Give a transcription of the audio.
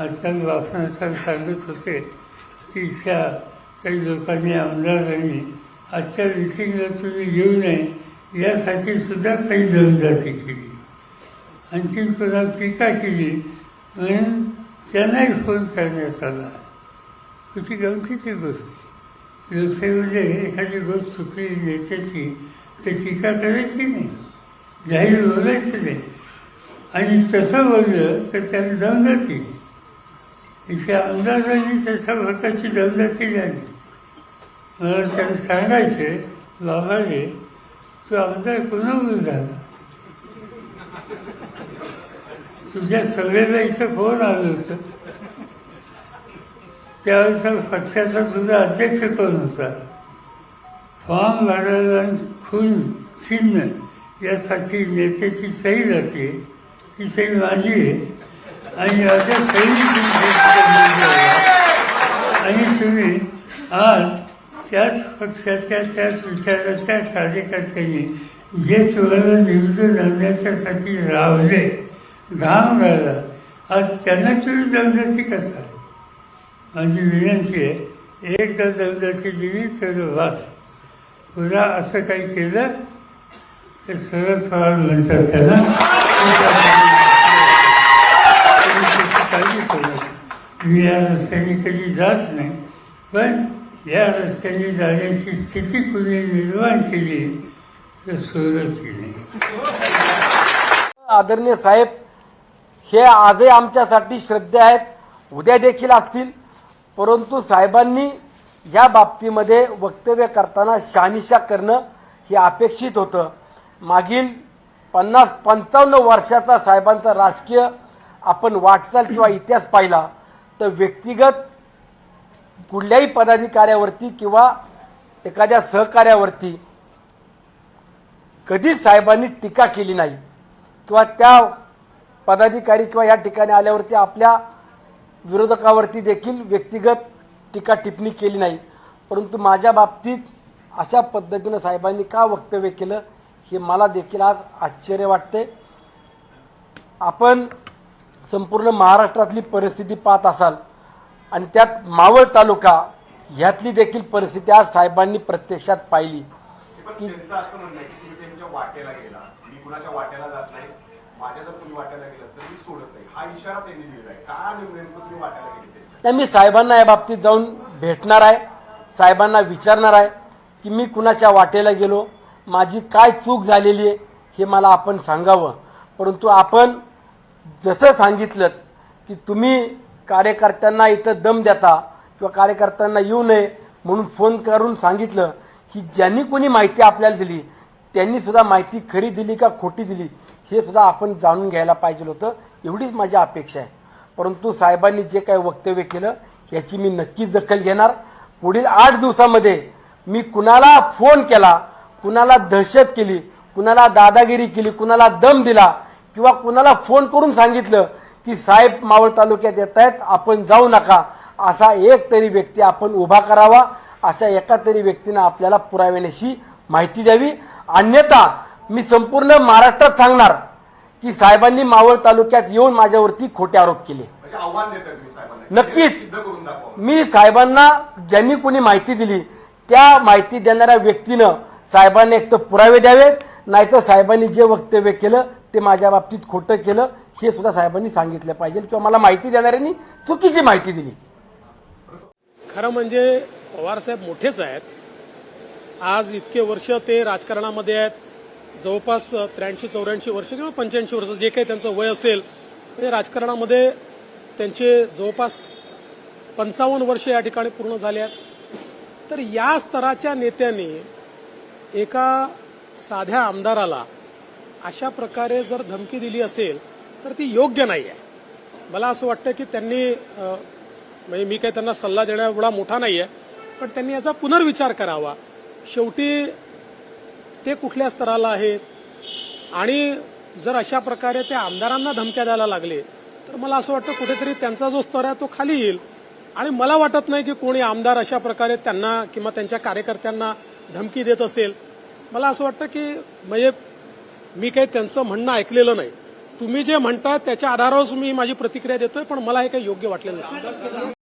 आजकाल वाचनासाठी सांगत होते की इथल्या काही लोकांनी आमदारांनी आजच्या मिटिंगला तुम्ही येऊ नये यासाठी सुद्धा काही दमदाटी केली. आणखी कोणा टीका केली म्हणून त्यांनाही फोन करण्यात आला. किती गमतीची गोष्ट. लोकसेवेमध्ये एखादी गोष्ट चुकली नेत्याची तर टीका करायची नाही. जाहीर बोलायची नाही. आणि तसं बोललं तर त्याला दमदाटी इथे आमदारांनी त्याच्या प्रकारची दमदाटी झाली मला त्याला सांगायचे बाबाचे तू आमदार कोणावर झाला? तुझ्या सगळ्याला इथं फोन आलं होतं? त्यावेळेस पक्षाचा तुझा अध्यक्ष कोण होता? फॉर्म भरायला आणि खून चिन्ह यासाठी नेत्याची सही जाते. ती सही माझी आहे. आणि अशा सही आणि तुम्ही आज त्याच पक्षाच्या त्याच विचाराच्या कार्यकर्त्यांनी जे तुम्हाला निवडून आणण्याच्यासाठी रावले घाम राहिला आज त्यांना तुम्ही दमदाची कसा माझी विनंती आहे एकदा दमदाची दिली तर वास पुन्हा असं काही केलं तर सरळ पवार म्हणतात त्याला काळजी करू मी या रस्त्याने कधी जात नाही पण या रस्त्याने जाण्याची स्थिती कुणी निर्माण केली तर सुरुवात केली आदरणीय साहेब हे आजही आमच्यासाठी श्रद्धे आहेत उद्या देखील असतील. परंतु साहेबांनी या बाबतीमध्ये वक्तव्य करताना शहानिशा करणं हे अपेक्षित होतं. मागील पन्नास पंचावन्न वर्षाचा साहेबांचा राजकीय आपण वाटचाल किंवा इतिहास पाहिला तर व्यक्तिगत कुठल्याही पदाधिकाऱ्यावरती किंवा एखाद्या सहकार्यावरती कधीच साहेबांनी टीका केली नाही. किंवा त्या पदाधिकारी किंवा या ठिकाणी आल्यावरती आपल्या विरोधकावरती देखील व्यक्तिगत टीका टिप्पणी केली नाही. परंतु माझ्या बाबतीत अशा पद्धतीनं साहेबांनी का वक्तव्य केलं हे मला देखील आज आश्चर्य वाटते. आपण संपूर्ण महाराष्ट्रातली परिस्थिती पाहत असाल आणि त्यात मावळ तालुका ह्यातली देखील परिस्थिती आज साहेबांनी प्रत्यक्षात पाहिली. की नाही मी साहेबांना या बाबतीत जाऊन भेटणार आहे. साहेबांना विचारणार आहे की मी कुणाच्या वाटेला गेलो? माझी काय चूक झालेली आहे? हे मला आपण सांगावं. परंतु आपण जसं सांगितलं की तुम्ही कार्यकर्त्यांना इथं दम देता किंवा कार्यकर्त्यांना येऊ नये म्हणून फोन करून सांगितलं की ज्यांनी कोणी माहिती आपल्याला दिली त्यांनी सुद्धा माहिती खरी दिली का खोटी दिली हे सुद्धा आपण जाणून घ्यायला पाहिजे होतं. एवढीच माझी अपेक्षा आहे. परंतु साहेबांनी जे काही वक्तव्य केलं याची मी नक्कीच दखल घेणार. पुढील आठ दिवसामध्ये मी कुणाला फोन केला कुणाला दहशत केली कुणाला दादागिरी केली कुणाला दम दिला किंवा कुणाला फोन करून सांगितलं की साहेब मावळ तालुक्यात येत आहेत आपण जाऊ नका. असा एक तरी व्यक्ती आपण उभा करावा अशा एका तरी व्यक्तीनं आपल्याला पुराव्यानेशी माहिती द्यावी. अन्यथा मी संपूर्ण महाराष्ट्रात सांगणार की साहेबांनी मावळ तालुक्यात येऊन माझ्यावरती खोटे आरोप केले. म्हणजे नक्कीच. मी साहेबांना ज्यांनी कोणी माहिती दिली त्या माहिती देणाऱ्या व्यक्तीनं साहेबांनी एक तर पुरावे द्यावेत नाहीतर साहेबांनी जे वक्तव्य केलं ते माझ्या बाबतीत खोटं केलं हे सुद्धा साहेबांनी सांगितलं पाहिजे किंवा मला माहिती देणाऱ्यांनी चुकीची माहिती दिली. खरं म्हणजे पवारसाहेब मोठेच आहेत. आज इतके वर्ष ते राजकारणामध्ये आहेत. जवळपास त्र्याऐंशी चौऱ्याऐंशी वर्ष किंवा पंच्याऐंशी वर्ष जे काही त्यांचं वय असेल म्हणजे राजकारणामध्ये त्यांचे जवळपास पंचावन्न वर्ष या ठिकाणी पूर्ण झाले आहेत. तर या स्तराच्या नेत्यांनी एका साध्या आमदाराला अशा प्रकारे जर धमकी दिली असेल तर ती योग्य नाही आहे मला असं वाटतं की त्यांनी म्हणजे मी काही त्यांना सल्ला देण्या एवढा मोठा नाही आहे पण त्यांनी याचा पुनर्विचार करावा. शेवटी ते कुठल्या स्तराला आहेत? आणि जर अशा प्रकारे ते आमदारांना धमक्या द्यायला लागले तर मला असं वाटतं कुठेतरी त्यांचा जो स्तर आहे तो खाली येईल. आणि मला वाटत नाही की कोणी आमदार अशा प्रकारे त्यांना किंवा त्यांच्या कार्यकर्त्यांना धमकी देत असेल. मला असं वाटतं की म्हणजे मी काही त्यांचं म्हणणं ऐकलेलं नाही. तुम्ही जे म्हणता त्याच्या आधारावर मी माझी प्रतिक्रिया देतोय पण मला हे काही योग्य वाटलं नाही.